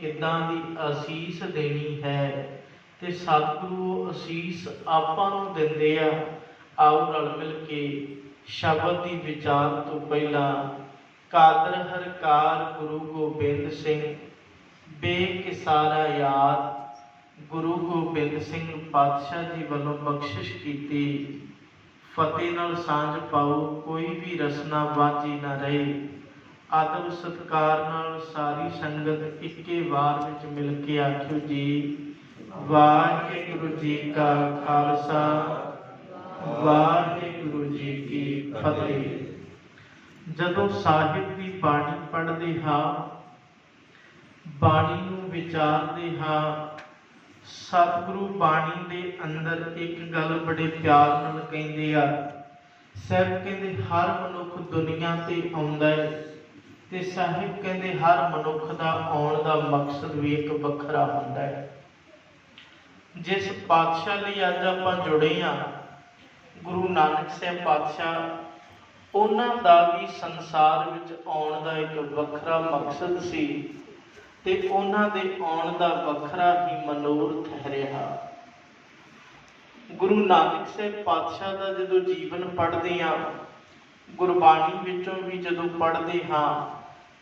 ਕਿੱਦਾਂ ਦੀ ਅਸੀਸ ਦੇਣੀ ਹੈ? ਤੇ ਸਤਿਗੁਰੂ ਅਸੀਸ ਆਪਾਂ ਨੂੰ ਦਿੰਦੇ ਆ। ਆਓ ਰਲ ਮਿਲ ਕੇ ਸ਼ਬਦ ਦੀ ਵਿਚਾਰ ਤੋਂ ਪਹਿਲਾਂ ਕਾਦਰ ਹਰਕਾਰ ਗੁਰੂ ਗੋਬਿੰਦ ਸਿੰਘ, ਬੇਕਿਸਾਰਾ ਯਾਦ, ਗੁਰੂ ਗੋਬਿੰਦ ਸਿੰਘ ਪਾਤਸ਼ਾਹ ਜੀ ਵੱਲੋਂ ਬਖਸ਼ਿਸ਼ ਕੀਤੀ। ਫਤਿਹ ਨਾਲ ਸਾਂਝ ਪਾਓ, ਕੋਈ ਵੀ ਰਸਨਾ ਵਾਜੀ ਨਾ ਰਹੇ। ਆਦਰ ਸਤਕਾਰ ਨਾਲ ਸਾਰੀ ਸੰਗਤ ਇੱਕੇ ਵਾਰ ਵਿੱਚ ਮਿਲ ਕੇ ਆਖਿਓ ਜੀ, ਵਾਹਿਗੁਰੂ ਜੀ ਕਾ ਖਾਲਸਾ, ਵਾਹਿਗੁਰੂ ਜੀ ਕੀ ਫਤਿਹ। ਜਦੋਂ ਸਾਹਿਬ ਦੀ ਬਾਣੀ ਪੜ੍ਹਦੇ ਹਾਂ, ਬਾਣੀ ਨੂੰ ਵਿਚਾਰਦੇ ਹਾਂ, ਸਤਿਗੁਰੂ ਬਾਣੀ ਦੇ ਅੰਦਰ ਇੱਕ ਗੱਲ ਬੜੇ ਪਿਆਰ ਨਾਲ ਕਹਿੰਦੇ ਆ, ਸਾਹਿਬ ਕਹਿੰਦੇ ਹਰ ਮਨੁੱਖ ਦੁਨੀਆ ਤੇ ਆਉਂਦਾ ਹੈ ਤੇ ਸਾਹਿਬ ਕਹਿੰਦੇ ਹਰ ਮਨੁੱਖ ਦਾ ਆਉਣ ਦਾ ਮਕਸਦ ਵੀ ਇੱਕ ਵੱਖਰਾ ਹੁੰਦਾ ਹੈ। ਜਿਸ ਪਾਤਸ਼ਾਹ ਲਈ ਅੱਜ ਆਪਾਂ ਜੁੜੇ ਆ ਗੁਰੂ ਨਾਨਕ ਸਾਹਿਬ ਪਾਤਸ਼ਾਹ, ਉਹਨਾਂ ਦਾ ਵੀ ਸੰਸਾਰ ਵਿੱਚ ਆਉਣ ਦਾ ਇੱਕ ਵੱਖਰਾ ਮਕਸਦ ਸੀ ਤੇ ਉਹਨਾਂ ਦੇ ਆਉਣ ਦਾ ਵੱਖਰਾ ਹੀ ਮਨੋਰਥ ਰਿਹਾ ਗੁਰੂ ਨਾਨਕ ਸਾਹਿਬ ਪਾਤਸ਼ਾਹ ਦਾ ਜਦੋਂ ਜੀਵਨ ਪੜ੍ਹਦੇ ਆ ਗੁਰਬਾਣੀ ਵਿੱਚੋਂ ਵੀ ਜਦੋਂ ਪੜ੍ਹਦੇ ਹਾਂ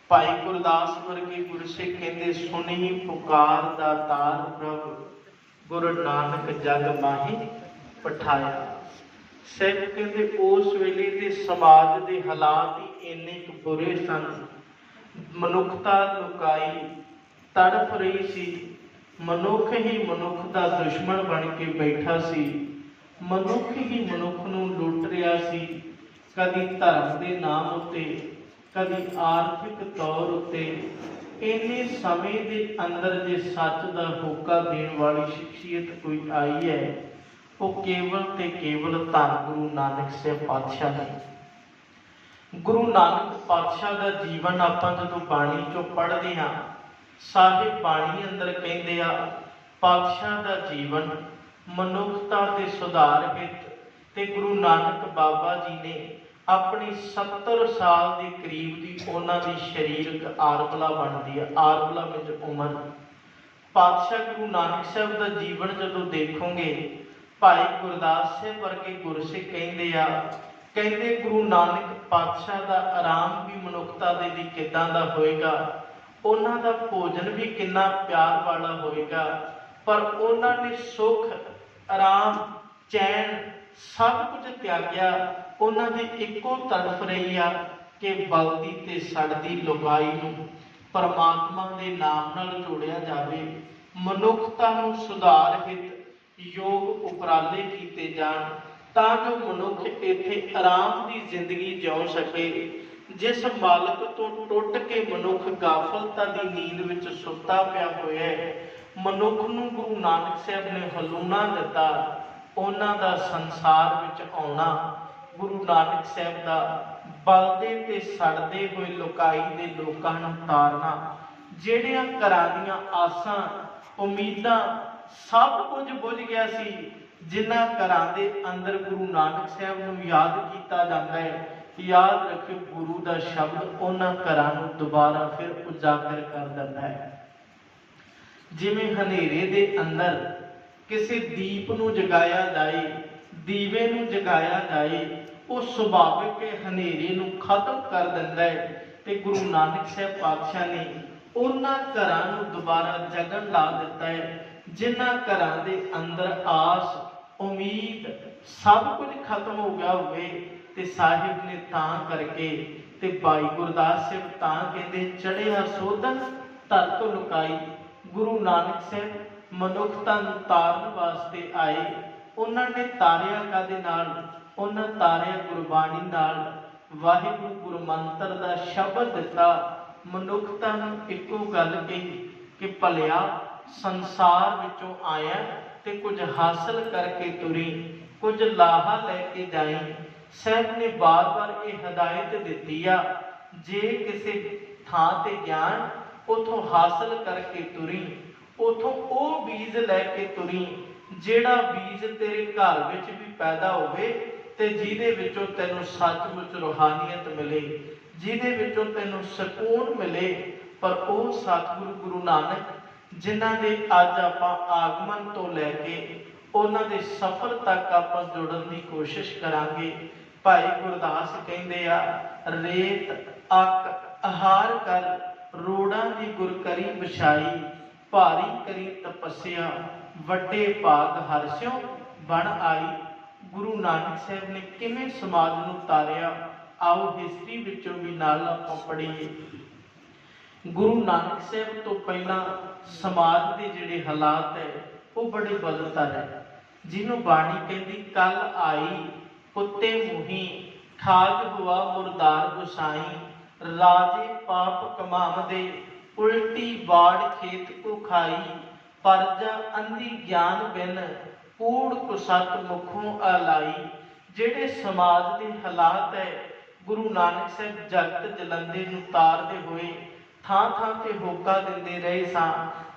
ਭਾਈ ਗੁਰਦਾਸ ਵਰਗੇ ਗੁਰਸਿੱਖ ਕਹਿੰਦੇ, ਸੁਣੀ ਪੁਕਾਰ ਦਾ ਤਾਰ ਪ੍ਰਭ, ਗੁਰੂ ਨਾਨਕ ਜਗ ਮਾਹੀ ਪਠਾਇਆ। ਸਿੱਖ ਕਹਿੰਦੇ, ਉਸ ਵੇਲੇ ਦੇ ਸਮਾਜ ਦੇ ਹਾਲਾਤ ਹੀ ਇੰਨੇ ਕੁ ਬੁਰੇ ਸਨ। ਮਨੁੱਖਤਾ ਲੁਕਾਈ, ਤੜਫ ਰਹੀ ਸੀ। ਮਨੁੱਖ ਹੀ ਮਨੁੱਖ ਦਾ ਦੁਸ਼ਮਣ ਬਣ ਕੇ ਬੈਠਾ ਸੀ। ਮਨੁੱਖ ਹੀ ਮਨੁੱਖ ਨੂੰ ਲੁੱਟ ਰਿਹਾ ਸੀ। ਕਦੀ ਧਰਮ ਦੇ ਨਾਮ ਉੱਤੇ ਕਦੀ ਆਰਥਿਕ ਤੌਰ ਉੱਤੇ ਇੰਨੇ ਸਮੇਂ ਦੇ ਅੰਦਰ ਜੇ ਸੱਚ ਦਾ ਹੋਕਾ ਦੇਣ ਵਾਲੀ ਸ਼ਖਸੀਅਤ ਕੋਈ ਆਈ ਹੈ, ਉਹ ਕੇਵਲ ਤੇ ਕੇਵਲ ਧੰਨ ਗੁਰੂ ਨਾਨਕ ਸਾਹਿਬ ਪਾਤਸ਼ਾਹ ਨੇ। ਗੁਰੂ ਨਾਨਕ ਪਾਤਸ਼ਾਹ ਦਾ ਜੀਵਨ ਆਪਾਂ ਜਦੋਂ ਬਾਣੀ ਚੋਂ ਪੜ੍ਹਦੇ ਹਾਂ ਸਾਹਿਬ ਬਾਣੀ ਅੰਦਰ ਕਹਿੰਦੇ ਆ, ਪਾਤਸ਼ਾਹ ਦਾ ਜੀਵਨ ਮਨੁੱਖਤਾ ਦੇ ਸੁਧਾਰ ਹਿੱਤ ਤੇ ਗੁਰੂ ਨਾਨਕ ਬਾਬਾ ਜੀ ਨੇ ਆਪਣੀ 70 ਸਾਲ ਦੇ ਕਰੀਬ ਦੀ ਉਹਨਾਂ ਦੀ ਸਰੀਰਕ ਆਰਬਲਾ ਬਣਦੀ ਹੈ ਆਰਬਲਾ ਵਿੱਚ ਉਮਰ। ਪਾਤਸ਼ਾਹ ਗੁਰੂ ਨਾਨਕ ਸਾਹਿਬ ਦਾ ਜੀਵਨ ਜਦੋਂ ਦੇਖੋਗੇ, ਭਾਈ ਗੁਰਦਾਸ ਸਾਹਿਬ ਵਰਗੇ ਗੁਰਸਿੱਖ ਕਹਿੰਦੇ ਆ, ਕਹਿੰਦੇ ਗੁਰੂ ਨਾਨਕ ਪਾਤਸ਼ਾਹ ਦਾ ਆਰਾਮ ਵੀ ਮਨੁੱਖਤਾ ਦੇ ਲਈ ਕਿਦਾਂ ਦਾ ਹੋਏਗਾ, ਉਹਨਾਂ ਦਾ ਭੋਜਨ ਵੀ ਕਿੰਨਾ ਪਿਆਰ ਵਾਲਾ ਹੋਏਗਾ, ਪਰ ਉਹਨਾਂ ਨੇ ਸੁੱਖ, ਆਰਾਮ, ਚੈਨ ਸਭ ਕੁਝ ਤਿਆਗਿਆ। ਉਹਨਾਂ ਦੀ ਇੱਕੋ ਤਰਫ ਰਹੀ ਆ ਕਿ ਬਲਦੀ ਤੇ ਸੜਦੀ ਲੁਗਾਈ ਨੂੰ ਪਰਮਾਤਮਾ ਦੇ ਨਾਮ ਨਾਲ ਜੋੜਿਆ ਜਾਵੇ, ਮਨੁੱਖਤਾ ਨੂੰ ਸੁਧਾਰ ਹਿੱਤ ਯੋਗ ਉਪਰਾਲੇ ਕੀਤੇ ਜਾਣ, ਤਾਂ ਜੋ ਮਨੁੱਖ ਇੱਥੇ ਆਰਾਮ ਦੀ ਜ਼ਿੰਦਗੀ ਜਿਉ ਸਕੇ। ਜਿਸ ਮਾਲਕ ਤੋਂ ਟੁੱਟ ਕੇ ਮਨੁੱਖ ਗਾਫਲਤਾ ਦੀ ਨੀਂਦ ਵਿੱਚ ਸੁੱਤਾ ਪਿਆ ਹੋਇਆ ਹੈ, ਮਨੁੱਖ ਨੂੰ ਗੁਰੂ ਨਾਨਕ ਸਾਹਿਬ ਨੇ ਹਲੂਣਾ ਦਿੱਤਾ, ਉਹਨਾਂ ਦਾ ਸੰਸਾਰ ਵਿੱਚ ਆਉਣਾ ਗੁਰੂ ਨਾਨਕ ਸਾਹਿਬ ਦਾ ਬਲਦੇ ਤੇ ਸੜਦੇ ਹੋਏ ਲੋਕਾਈ ਦੇ ਲੋਕਾਂ ਨੂੰ ਤਾਰਨਾ, ਜਿਹੜਿਆਂ ਘਰਾਂ ਦੀਆਂ ਆਸਾਂ, ਉਮੀਦਾਂ ਸਭ ਕੁਝ ਬੁਝ ਗਿਆ ਸੀ, ਜਿਨ੍ਹਾਂ ਘਰਾਂ ਦੇ ਅੰਦਰ ਗੁਰੂ ਨਾਨਕ ਸਾਹਿਬ ਨੂੰ ਯਾਦ ਕੀਤਾ ਜਾਂਦਾ ਹੈ, ਯਾਦ ਰੱਖਿਓ ਗੁਰੂ ਦਾ ਸ਼ਬਦ ਉਹਨਾਂ ਘਰਾਂ ਨੂੰ ਦੁਬਾਰਾ ਫਿਰ ਉਜਾਗਰ ਕਰ ਦਿੰਦਾ ਹੈ। ਜਿਵੇਂ ਹਨੇਰੇ ਦੇ ਅੰਦਰ ਕਿਸੇ ਦੀਪ ਨੂੰ ਜਗਾਇਆ ਜਾਏ, ਦੀਵੇ ਨੂੰ ਜਗਾਇਆ ਜਾਏ ਉਹ ਸੁਭਾਵਿਕ ਹਨੇਰੇ ਨੂੰ ਖਤਮ ਕਰ ਦਿੰਦਾ ਹੈ ਤੇ ਗੁਰੂ ਨਾਨਕ ਸਾਹਿਬ ਪਾਤਸ਼ਾਹ ਨੇ ਉਹਨਾਂ ਘਰਾਂ ਨੂੰ ਦੁਬਾਰਾ ਜਗਣ ਲਾ ਦਿੱਤਾ ਹੈ, ਜਿਨ੍ਹਾਂ ਘਰਾਂ ਦੇ ਅੰਦਰ ਆਸ, ਉਮੀਦ ਸਭ ਕੁਝ ਖਤਮ ਹੋ ਗਿਆ ਹੋਵੇ ਤੇ ਸਾਹਿਬ ਨੇ ਤਾਂ ਕਰਕੇ ਤੇ ਭਾਈ ਗੁਰਦਾਸ ਸਾਹਿਬ ਤਾਂ ਕਹਿੰਦੇ ਚੜਿਆ ਸੋਧਨ ਧਰਤ ਲੁਕਾਈ। ਗੁਰੂ ਨਾਨਕ ਸਾਹਿਬ ਮਨੁੱਖਤਾ ਨੂੰ ਤਾਰਨ ਵਾਸਤੇ ਆਏ। ਉਹਨਾਂ ਨੇ ਤਾਰਿਆ ਕਾਦੇ ਨਾਲ? ਉਹਨਾਂ ਤਾਰਿਆ ਗੁਰਬਾਣੀ ਨਾਲ ਵਾਹਿਗੁਰੂ ਗੁਰੂ ਦਾ ਸ਼ਬਦ ਦਿੱਤਾ। ਮਨੁੱਖਤਾ ਨੂੰ ਇੱਕੋ ਗੱਲ ਕਹੀ ਕਿ ਭਲਿਆ, ਸੰਸਾਰ ਵਿੱਚੋਂ ਆਇਆ ਤੇ ਕੁਝ ਹਾਸਲ ਕਰਕੇ ਤੁਰੀ, ਕੁਝ ਲਾਹਾ ਲੈ ਕੇ ਜਾਈ। ਸਾਹਿਬ ਨੇ ਬਾਰ-ਬਾਰ ਇਹ ਹਦਾਇਤ ਦਿੱਤੀ ਆ, ਜੇ ਕਿਸੇ ਥਾਂ ਤੇ ਗਿਆਨ ਉਥੋਂ ਹਾਸਲ ਕਰਕੇ ਤੁਰੀ, ਉਥੋਂ ਉਹ ਬੀਜ ਲੈ ਕੇ ਤੁਰੀ, ਜਿਹੜਾ ਬੀਜ ਤੇਰੇ ਘਰ ਵਿੱਚ ਵੀ ਪੈਦਾ ਹੋਵੇ ਤੇ ਜਿਹਦੇ ਵਿੱਚੋਂ ਤੈਨੂੰ ਸੱਚਮੁੱਚ ਰੋਹਾਨੀਅਤ ਮਿਲੇ, ਜਿਹਦੇ ਵਿੱਚੋਂ ਤੈਨੂੰ ਸਕੂਨ ਮਿਲੇ, ਪਰ ਉਹ ਸਤਿਗੁਰੂ ਗੁਰੂ ਨਾਨਕ, ਜਿਨ੍ਹਾਂ ਦੇ ਅੱਜ ਆਪਾਂ ਆਗਮਨ ਤੋਂ ਲੈ ਕੇ ਉਹਨਾਂ ਦੇ ਸਫ਼ਰ ਤੱਕ ਆਪਾਂ ਜੁੜਨ ਦੀ ਕੋਸ਼ਿਸ਼ ਕਰਾਂਗੇ। ਭਾਈ ਗੁਰਦਾਸ ਕਹਿੰਦੇ ਆ, ਰੇਤ, ਅਕ ਆਹਾਰ ਕਰ, ਰੋੜਾਂ ਦੀ ਗੁਰ ਕਰੀ ਵਿਛਾਈ, ਭਾਰੀ ਕਰੀ ਤਪੱਸਿਆ, ਵੱਡੇ ਭਾਗ ਹਰਸਿਓ ਬਣ ਆਈ ਗੁਰੂ ਨਾਨਕ ਸਾਹਿਬ ਨੇ ਕਿਵੇਂ ਸਮਾਜ ਨੂੰ ਤਾਰਿਆ, ਆਓ ਹਿਸਟਰੀ ਵਿੱਚੋਂ ਵੀ ਨਾਲ ਆਪਾਂ ਪੜ੍ਹੀਏ। ਗੁਰੂ ਨਾਨਕ ਸਾਹਿਬ ਤੋਂ ਪਹਿਲਾਂ ਸਮਾਜ ਦੇ ਜਿਹੜੇ ਹਾਲਾਤ ਹੈ, ਉਹ ਬੜੇ ਬਦਤਰ ਹੈ। ਜਿਹਨੂੰ ਬਾਣੀ ਕਹਿੰਦੀ ਕੱਲ ਆਈ, ਕੁੱਤੇ ਮੂਹੀ ਖਾਗ ਹੁਆ ਮੁਰਦਾਰ ਗੁਸਾਈ, ਰਾਜੇ ਪਾਪ ਕਮਾਵਦੇ ਉਲਟੀ ਬਾੜ ਖੇਤ ਕੋ ਖਾਈ ਪਰਜਾ ਅੰਧੀ ਗਿਆਨ ਬਿਨ ਕੂੜ ਕੁਸਤ ਮੁਖੋਂ ਆਲਾਈ ਜਿਹੜੇ ਸਮਾਜ ਦੇ ਹਾਲਾਤ ਹੈ, ਗੁਰੂ ਨਾਨਕ ਸਾਹਿਬ ਜਗਤ ਜਲੰਦੇ ਨੂੰ ਤਾਰਦੇ ਹੋਏ ਥਾਂ ਥਾਂ ਤੇ ਹੋਕਾ ਦਿੰਦੇ ਰਹੇ ਸਾਂ,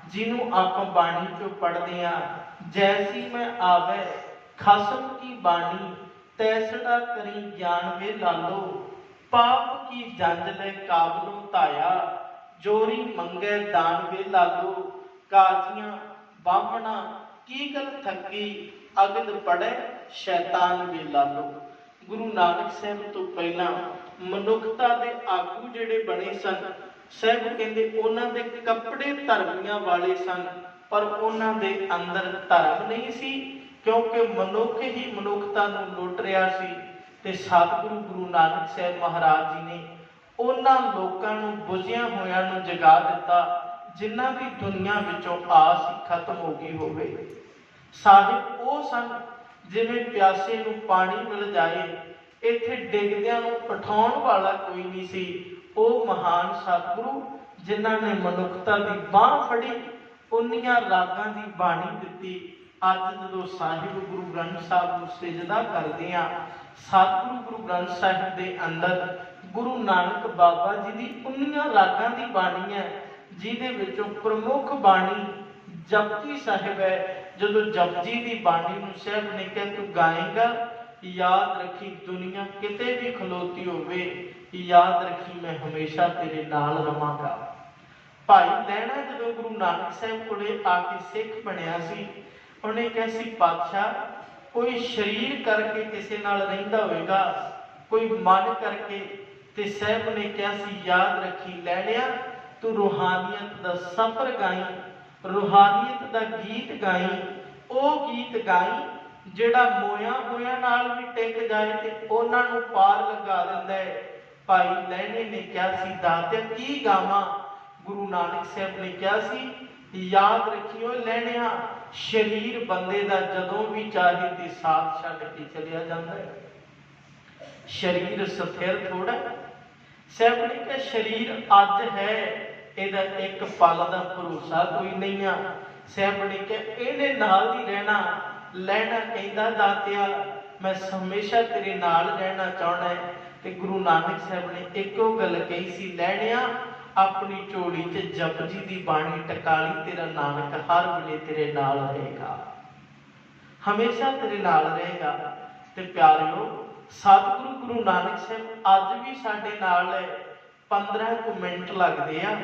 ਜਿਹਨੂੰ ਆਪਾਂ ਬਾਣੀ ਚੋਂ ਪੜ੍ਹਦੇ ਆ ਜੈਸੀ ਮੈਂ ਆਵੇ, ਖਸਮ ਕੀ ਬਾਣੀ, ਤੈਸੜਾ ਕਰੀ ਗਿਆਨ ਵੇ ਲਾਲੋ। ਪਾਪ ਕੀ ਜੰਜ ਲੈ ਕਾਬਲੋਂ ਧਾਇਆ, ਜੋਰੀ ਮੰਗੇ ਦਾਨ ਵੇ ਲਾਲੋ। ਕਾਜੀਆਂ, ਬਾਹਮਣਾ ਕੀ ਗਲ ਥੱਕੀ? ਅਗਨ ਪੜੈ ਸ਼ੈਤਾਨ ਵੇ ਲਾਲੋ। ਗੁਰੂ ਨਾਨਕ ਸਾਹਿਬ ਤੋਂ ਪਹਿਲਾਂ ਮਨੁੱਖਤਾ ਦੇ ਆਗੂ ਜਿਹੜੇ ਬਣੇ ਸਨ, ਸਾਹਿਬ ਕਹਿੰਦੇ ਉਹਨਾਂ ਦੇ ਕੱਪੜੇ ਧਰਮੀਆਂ ਵਾਲੇ ਸਨ, ਪਰ ਉਹਨਾਂ ਦੇ ਅੰਦਰ ਧਰਮ ਨਹੀਂ ਸੀ, ਕਿਉਂਕਿ ਮਨੁੱਖ ਹੀ ਮਨੁੱਖਤਾ ਨੂੰ ਲੁੱਟ ਰਿਹਾ ਸੀ। ਤੇ ਸਤਿਗੁਰੂ ਗੁਰੂ ਨਾਨਕ ਸਾਹਿਬ ਮਹਾਰਾਜ ਜੀ ਨੇ ਉਹਨਾਂ ਲੋਕਾਂ ਨੂੰ ਬੁਝਿਆ ਹੋਇਆਂ ਨੂੰ ਜਗਾ ਦਿੱਤਾ, ਜਿਨ੍ਹਾਂ ਦੀ ਦੁਨੀਆ ਵਿੱਚੋਂ ਆਸ ਖਤਮ ਹੋ ਗਈ ਹੋਵੇ। ਸਾਹਿਬ, ਉਹ ਸਨ ਜਿਵੇਂ ਪਿਆਸੇ ਨੂੰ ਪਾਣੀ ਮਿਲ ਜਾਏ, ਇੱਥੇ ਡਿੱਗਦਿਆਂ ਨੂੰ ਉਠਾਉਣ ਵਾਲਾ ਕੋਈ ਨਹੀਂ ਸੀ। ਉਹ ਮਹਾਨ ਸਤਿਗੁਰੂ ਜਿਨ੍ਹਾਂ ਨੇ ਮਨੁੱਖਤਾ ਦੀ ਬਾਹ ਫੜੀ, ਉਨੀਆਂ ਰਾਗਾਂ ਦੀ ਬਾਣੀ ਦਿੱਤੀ। ਅੱਜ ਜਦੋਂ ਸਾਹਿਬ ਗੁਰੂ ਗ੍ਰੰਥ ਸਾਹਿਬ ਨੂੰ ਸਜਦਾ ਕਰਦੇ ਆ ਸਤਿਗੁਰੂ ਗੁਰੂ ਗ੍ਰੰਥ ਸਾਹਿਬ ਦੇ ਅੰਦਰ ਗੁਰੂ ਨਾਨਕ ਬਾਬਾ ਜੀ ਦੀ ਉਨੀਆਂ ਰਾਗਾਂ ਦੀ ਬਾਣੀ ਹੈ, ਜਿਹਦੇ ਵਿੱਚੋਂ ਪ੍ਰਮੁੱਖ ਬਾਣੀ ਜਪਜੀ ਸਾਹਿਬ ਹੈ। ਜਦੋਂ ਜਪਜੀ ਦੀ ਬਾਣੀ ਨੂੰ ਸਾਹਿਬ ਨੇ ਕਿਹਾ, ਤੂੰ ਗਾਏਗਾ, ਯਾਦ ਰੱਖੀ ਦੁਨੀਆ ਕਿਤੇ ਵੀ ਖਲੋਤੀ ਹੋਵੇ, ਯਾਦ ਰੱਖੀ ਮੈਂ ਹਮੇਸ਼ਾ ਤੇਰੇ ਨਾਲ ਰਵਾਂਗਾ। ਭਾਈ ਲਹਿਣਾ ਜਦੋਂ ਗੁਰੂ ਨਾਨਕ ਸਾਹਿਬ ਕੋਲੇ ਆ ਕੇ ਸਿੱਖ ਬਣਿਆ ਸੀ, ਉਹਨੇ ਕਿਹਾ ਸੀ, ਪਾਤਸ਼ਾਹ, ਕੋਈ ਸਰੀਰ ਕਰਕੇ ਕਿਸੇ ਨਾਲ ਰਹਿੰਦਾ ਹੋਵੇਗਾ, ਕੋਈ ਮਨ ਕਰਕੇ। ਤੇ ਸਾਹਿਬ ਨੇ ਕਿਹਾ ਸੀ, ਯਾਦ ਰੱਖੀ, ਲੈਣਿਆ, ਤੂੰ ਰੂਹਾਨੀਅਤ ਦਾ ਸਫ਼ਰ ਗਾਈ ਰੂਹਾਨੀਅਤ ਦਾ ਗੀਤ ਗਾਈ, ਉਹ ਗੀਤ ਗਾਈ, ਜਿਹੜਾ ਮੋਇਆ ਹੋਇਆ ਨਾਲ ਵੀ ਟਿਕ ਜਾਏ ਤੇ ਉਹਨਾਂ ਨੂੰ ਪਾਰ ਲਗਾ ਦਿੰਦਾ ਹੈ। ਭਾਈ ਲਹਿਣੇ ਨੇ ਕਿਹਾ ਸੀ, ਦਾਤਿਆ, ਕੀ ਗਾਵਾਂ? ਗੁਰੂ ਨਾਨਕ ਸਾਹਿਬ ਨੇ ਕਿਹਾ ਸੀ, ਯਾਦ ਰੱਖਿਓ ਲੈਣਿਆ, ਸ਼ਰੀਰ ਬੰਦੇ ਦਾ ਜਦੋਂ ਵੀ ਚਾਹੇ ਤੇ ਸਾਥ ਛੱਡ ਕੇ ਚਲਿਆ ਜਾਂਦਾ ਹੈ। ਸ਼ਰੀਰ ਸਥਿਰ ਥੋੜਾ ਸਾਹਿਬ ਨੇ ਕਿਹਾ, ਸ਼ਰੀਰ ਅੱਜ ਹੈ ਇਹਦਾ ਇੱਕ ਪਲ ਦਾ ਭਰੋਸਾ ਕੋਈ ਨਹੀਂ ਆ। ਸਾਹਿਬ ਨੇ ਇਹਦੇ ਨਾਲ ਹੀ ਰਹਿਣਾ, ਲੈਣਾ ਕਹਿੰਦਾ ਦਾਤਿਆ, ਮੈਂ ਹਮੇਸ਼ਾ ਤੇਰੇ ਨਾਲ ਰਹਿਣਾ ਚਾਹਣਾ ਹੈ। ਤੇ ਗੁਰੂ ਨਾਨਕ ਸਾਹਿਬ ਨੇ ਇੱਕੋ ਗੱਲ ਕਹੀ ਸੀ, ਲੈਣਿਆ, ਆਪਣੀ ਝੋਲੀ 'ਚ ਜਪਜੀ ਦੀ ਬਾਣੀ ਟਕਾਲੀ ਤੇਰਾ ਨਾਨਕ ਹਰ ਵੇਲੇ ਤੇਰੇ ਨਾਲ ਰਹੇਗਾ। ਹਮੇਸ਼ਾ ਤੇਰੇ ਨਾਲ ਰਹੇਗਾ। ਤੇ ਪਿਆਰਿਓ, ਸਤਿਗੁਰੂ ਗੁਰੂ ਨਾਨਕ ਸਾਹਿਬ ਅੱਜ ਵੀ ਸਾਡੇ ਨਾਲ ਹੈ। 15 ਕੁ ਮਿੰਟ ਲੱਗਦੇ ਆ।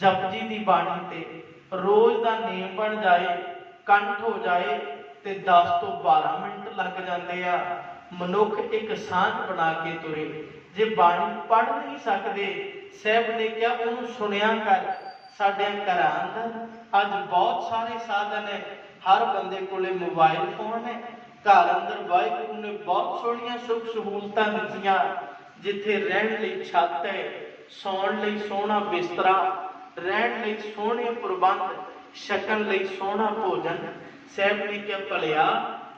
ਜਪਜੀ ਦੀ ਬਾਣੀ ਤੇ ਰੋਜ਼ ਦਾ ਨੇਮ ਬਣ ਜਾਏ, ਕੰਠ ਹੋ ਜਾਏ ਤੇ 10 ਤੋਂ 12 ਮਿੰਟ ਲੱਗ ਜਾਂਦੇ ਆ। ਮਨੁੱਖ ਇੱਕ ਸਾਂਝ ਬਣਾ ਕੇ ਤੁਰੇ। ਜੇ ਬਾਣੀ ਪੜ੍ਹ ਨਹੀਂ ਸਕਦੇ, ਸਾਹਿਬ ਨੇ ਕਿਹਾ ਉਹਨੂੰ ਸੁਣਿਆ ਕਰ। ਸਾਡੇ ਘਰਾਂ ਅੰਦਰ ਅੱਜ ਬਹੁਤ ਸਾਰੇ ਸਾਧਨ ਹੈ ਹਰ ਬੰਦੇ ਕੋਲੇ ਮੋਬਾਈਲ ਫੋਨ ਹੈ ਘਰ ਅੰਦਰ ਵਾਹਿਗੁਰੂ ਨੇ ਬਹੁਤ ਸੋਹਣੀਆਂ ਸੁੱਖ ਸਹੂਲਤਾਂ ਦਿੱਤੀਆਂ। ਜਿੱਥੇ ਰਹਿਣ ਲਈ ਛੱਤ ਹੈ, ਸੌਣ ਲਈ ਸੋਹਣਾ ਬਿਸਤਰਾ ਰਹਿਣ ਲਈ ਸੋਹਣੇ ਪ੍ਰਬੰਧ, ਛਕਣ ਲਈ ਸੋਹਣਾ ਭੋਜਨ। ਸਾਹਿਬ ਨੇ ਕਿਹਾ ਭਲਿਆ,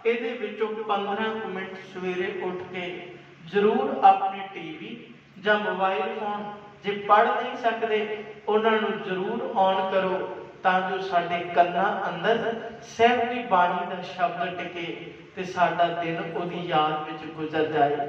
ਇਹਦੇ ਵਿੱਚੋਂ 15 ਮਿੰਟ ਸਵੇਰੇ ਉੱਠ ਕੇ ਜ਼ਰੂਰ ਆਪਣੀ ਟੀਵੀ ਜਾਂ ਮੋਬਾਈਲ ਫੋਨ ਜੇ ਪੜ੍ਹ ਨਹੀਂ ਸਕਦੇ, ਉਹਨਾਂ ਨੂੰ ਜ਼ਰੂਰ ਔਨ ਕਰੋ ਤਾਂ ਜੋ ਸਾਡੇ ਕੰਨਾਂ ਅੰਦਰ ਸਾਹਿਬ ਦੀ ਬਾਣੀ ਦਾ ਸ਼ਬਦ ਟਿਕੇ ਤੇ ਸਾਡਾ ਦਿਨ ਉਹਦੀ ਯਾਦ ਵਿੱਚ ਗੁਜ਼ਰ ਜਾਏ।